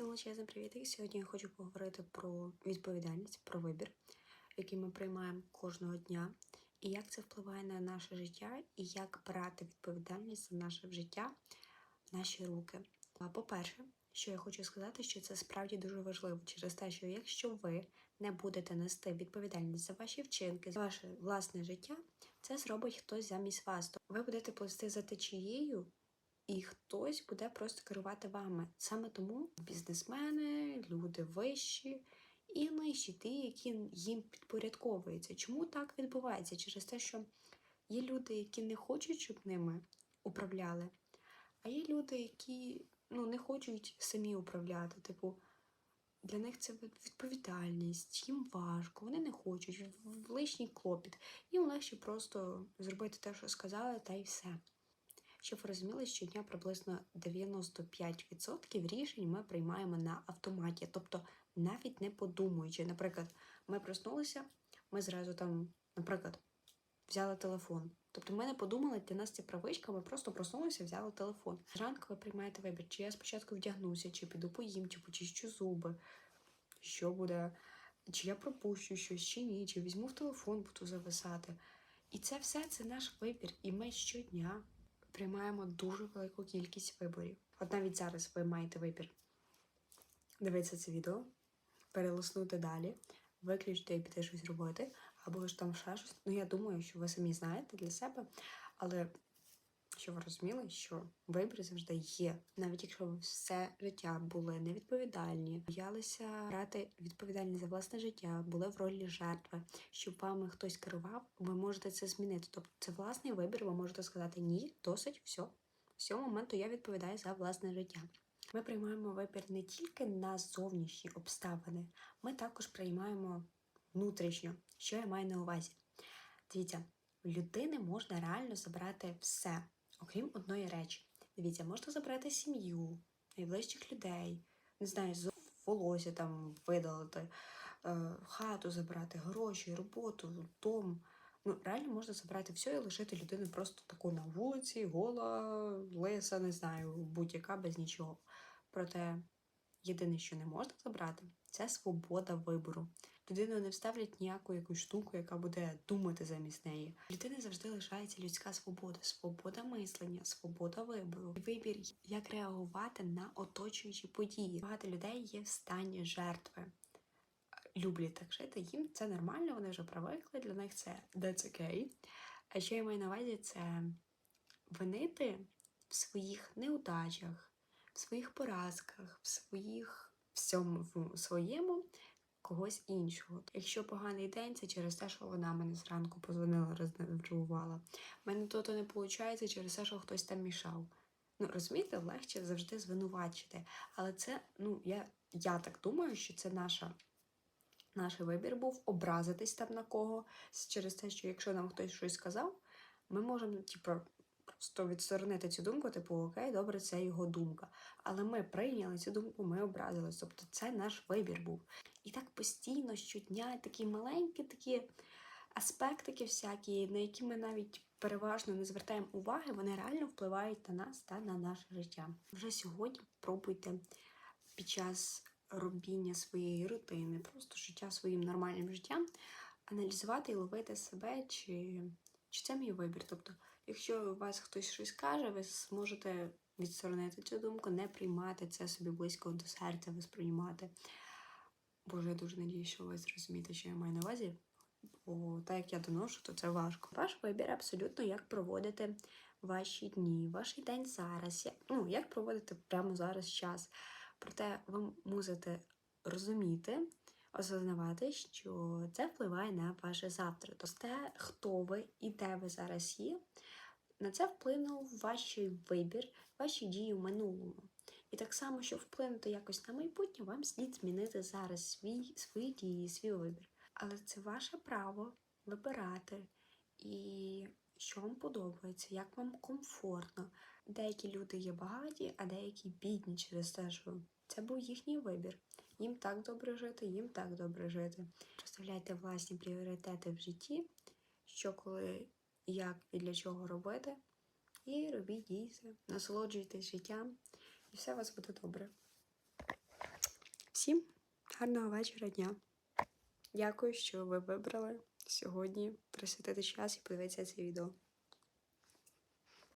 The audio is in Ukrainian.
Всім величезний привіт! Сьогодні я хочу поговорити про відповідальність, про вибір, який ми приймаємо кожного дня, і як це впливає на наше життя, і як брати відповідальність за наше життя в наші руки. По-перше, що я хочу сказати, що це справді дуже важливо через те, що якщо ви не будете нести відповідальність за ваші вчинки, за ваше власне життя, це зробить хтось замість вас. Ви будете плисти за течією, і хтось буде просто керувати вами. Саме тому бізнесмени, люди вищі і нижчі, ті, які їм підпорядковуються. Чому так відбувається? Через те, що є люди, які не хочуть, щоб ними управляли, а є люди, які ну, не хочуть самі управляти. Типу, для них це відповідальність, їм важко, вони не хочуть, лишній клопіт. Їм легше просто зробити те, що сказали, та й все. Щоб ви розуміли, щодня приблизно 95% рішень ми приймаємо на автоматі, тобто навіть не подумуючи. Наприклад, ми проснулися, ми зразу там, наприклад, взяли телефон. Тобто ми не подумали, для нас це привичка, ми просто проснулися, взяли телефон. Зранку ви приймаєте вибір, чи я спочатку вдягнуся, чи піду поїм, чи почищу зуби, що буде, чи я пропущу щось, чи ні, чи візьму в телефон, буду зависати. І це все це наш вибір. І ми щодня приймаємо дуже велику кількість виборів. От навіть зараз ви маєте вибір дивитися це відео, перелоснути далі, виключити і піти щось робити, або ж там ще щось. Ну, я думаю, що ви самі знаєте для себе, але щоб ви розуміли, що вибір завжди є. Навіть якщо ви все життя були невідповідальні, боялися брати відповідальність за власне життя, були в ролі жертви, щоб вами хтось керував, ви можете це змінити. Тобто це власний вибір, ви можете сказати ні, досить, все. З цього моменту я відповідаю за власне життя. Ми приймаємо вибір не тільки на зовнішні обставини, ми також приймаємо внутрішньо. Що я маю на увазі? Дивіться, в людини можна реально забрати все, окрім одної речі. Дивіться, можна забрати сім'ю, найближчих людей, не знаю, волосся там видалити, е, хату забрати, гроші, роботу, дом. Ну, реально можна забрати все і лишити людину просто таку на вулиці, гола, лиса, не знаю, будь-яка без нічого. Проте єдине, що не можна забрати, це свобода вибору. Людину не вставлять ніяку якусь штуку, яка буде думати замість неї. Людини завжди лишається людська свобода, свобода мислення, свобода вибору. Вибір, як реагувати на оточуючі події. Багато людей є в стані жертви. Люблять так жити, їм це нормально, вони вже привикли, для них це that's okay. А що я маю на увазі, це винити в своїх неудачах, в своїх поразках, в своїх всьому в своєму когось іншого. Якщо поганий день, це через те, що вона мене зранку позвонила, рознервувала. У мене то-то не виходить через те, що хтось там мішав. Ну, розумієте, легше завжди звинувачити. Але це, ну, я, я так думаю, що це наша. Наш вибір був образитись там на кого через те, що якщо нам хтось щось сказав, ми можемо, типу, просто відсторонити цю думку, типу, окей, добре, це його думка. Але ми прийняли цю думку, ми образились. Тобто це наш вибір був. І так постійно щодня такі маленькі такі аспектики всякі, на які ми навіть переважно не звертаємо уваги, вони реально впливають на нас та на наше життя. Вже сьогодні пробуйте під час робіння своєї рутини, просто життя своїм нормальним життям, аналізувати і ловити себе, чи, чи це мій вибір. Тобто, якщо у вас хтось щось каже, ви зможете відсторонити цю думку, не приймати це собі близько до серця, восприймати. Боже, я дуже надію, що ви зрозумієте, що я маю на увазі. Бо так як я доношу, то це важко. Ваш вибір абсолютно як проводити ваші дні, ваш день зараз. Ну, як проводити прямо зараз час. Проте ви мусите розуміти, осознавати, що це впливає на ваше завтра. Тобто те, хто ви і де ви зараз є, на це вплинув ваш вибір, ваші дії в минулому. І так само, щоб вплинути якось на майбутнє, вам слід змінити зараз свій, свої дії, свій вибір. Але це ваше право вибирати і що вам подобається, як вам комфортно. Деякі люди є багаті, а деякі бідні через те, що це був їхній вибір. Їм так добре жити, їм так добре жити. Розставляйте власні пріоритети в житті, що коли, як і для чого робити. І робіть дійсно, насолоджуйтесь життям, і все у вас буде добре. Всім гарного вечора дня. Дякую, що ви вибрали сьогодні присвятити час і подивитися це відео.